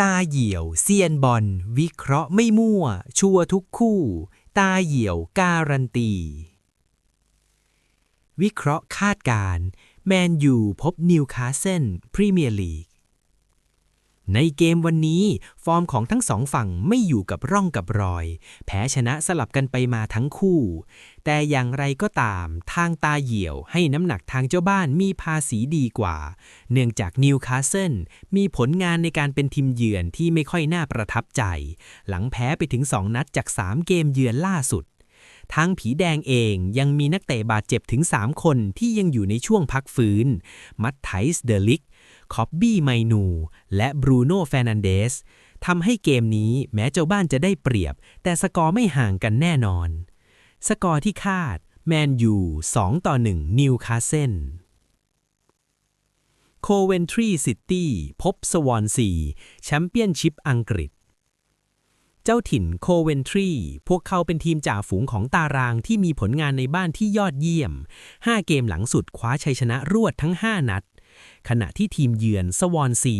ตาเหี่ยวเซียนบอล วิเคราะห์ไม่มั่ว ชัวร์ทุกคู่ ตาเหี่ยวการันตี วิเคราะห์คาดการ์แมนยูพบนิวคาสเซิลพรีเมียร์ลีก ในเกมวันนี้ ฟอร์มของทั้งสองฝั่งไม่อยู่กับร่องกับรอย แพ้ชนะสลับกันไปมาทั้งคู่ แต่อย่างไรก็ตาม ทางตาเหี่ยวให้น้ำหนักทางเจ้าบ้านมีภาษีดีกว่า เนื่องจากนิวคาสเซิลมีผลงานในการเป็นทีมเยือนที่ไม่ค่อยน่าประทับใจ หลังแพ้ไปถึง 2 นัดจาก 3 เกมเยือนล่าสุด ทางผีแดงเองยังมีนักเตะบาดเจ็บถึง 3 คนที่ยังอยู่ในช่วงพักฟื้น มัตไทส์เดลิก คอบบี้ไมนู และบรูโน่แฟรนันเดสทำให้เกมนี้แม้เจ้าบ้านจะได้เปรียบ แต่สกอร์ไม่ห่างกันแน่นอน สกอร์ที่คาด แมนยู 2 ต่อ 1 นิวคาสเซนโคเวนทรีซิตี้พบสวอนซีแชมเปี้ยนชิพอังกฤษ เจ้าถิ่นโคเวนทรี พวกเขาเป็นทีมจ่าฝูงของตารางที่มีผลงานในบ้านที่ยอดเยี่ยม 5 เกมหลังสุดคว้าชัยชนะรวดทั้ง 5 นัด ขณะที่ทีมเยือนสวอนซี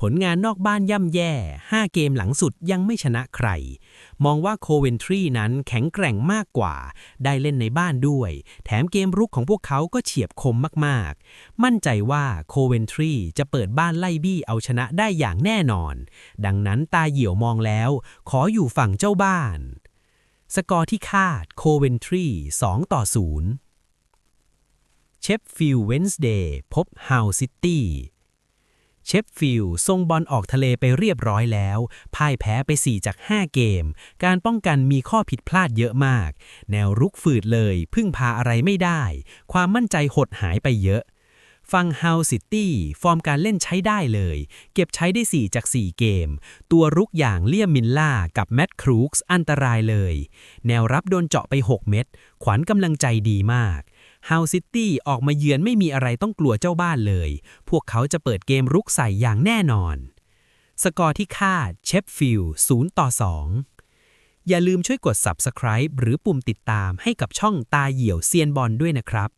ผลงานนอกบ้านย่ำแย่ 5 เกมหลังสุดยังไม่ชนะใคร มองว่าโคเวนทรีนั้นแข็งแกร่งมากกว่า ได้เล่นในบ้านด้วย แถมเกมรุกของพวกเขาก็เฉียบคมมากๆ มั่นใจว่าโคเวนทรีจะเปิดบ้านไล่บี้เอาชนะได้อย่างแน่นอน ดังนั้นตาเหี่ยวมองแล้ว ขออยู่ฝั่งเจ้าบ้าน สกอร์ที่คาดโคเวนทรี2ต่อ0 ชฟฟิลด์เวนส์เดย์พบฮาวซิตี้เชฟฟิลด์ส่งบอลออกทะเลไปเรียบร้อยแล้ว พ่ายแพ้ไป 4 จาก 5 เกม การป้องกันมีข้อผิดพลาดเยอะมาก แนวรุกฝืดเลย พึ่งพาอะไรไม่ได้ ความมั่นใจหดหายไปเยอะ ฟังฮาวซิตี้ฟอร์มการเล่นใช้ได้เลย เก็บใช้ได้ 4 จาก 4 เกม ตัวรุกอย่างเลียมมินล่ากับแมตต์ครูกส์อันตรายเลย แนวรับโดนเจาะไป 6 เม็ด ขวัญกำลังใจดีมาก ฮาวซิตี้ออกมาเยือนไม่มีอะไรต้องกลัวเจ้าบ้านเลย พวกเขาจะเปิดเกมรุกใส่อย่างแน่นอน สกอร์ที่คาดเชฟฟิลด์0ต่อ 2 อย่าลืมช่วยกด Subscribe หรือปุ่มติดตามให้กับช่องตาเหี่ยวเซียนบอลด้วยนะครับ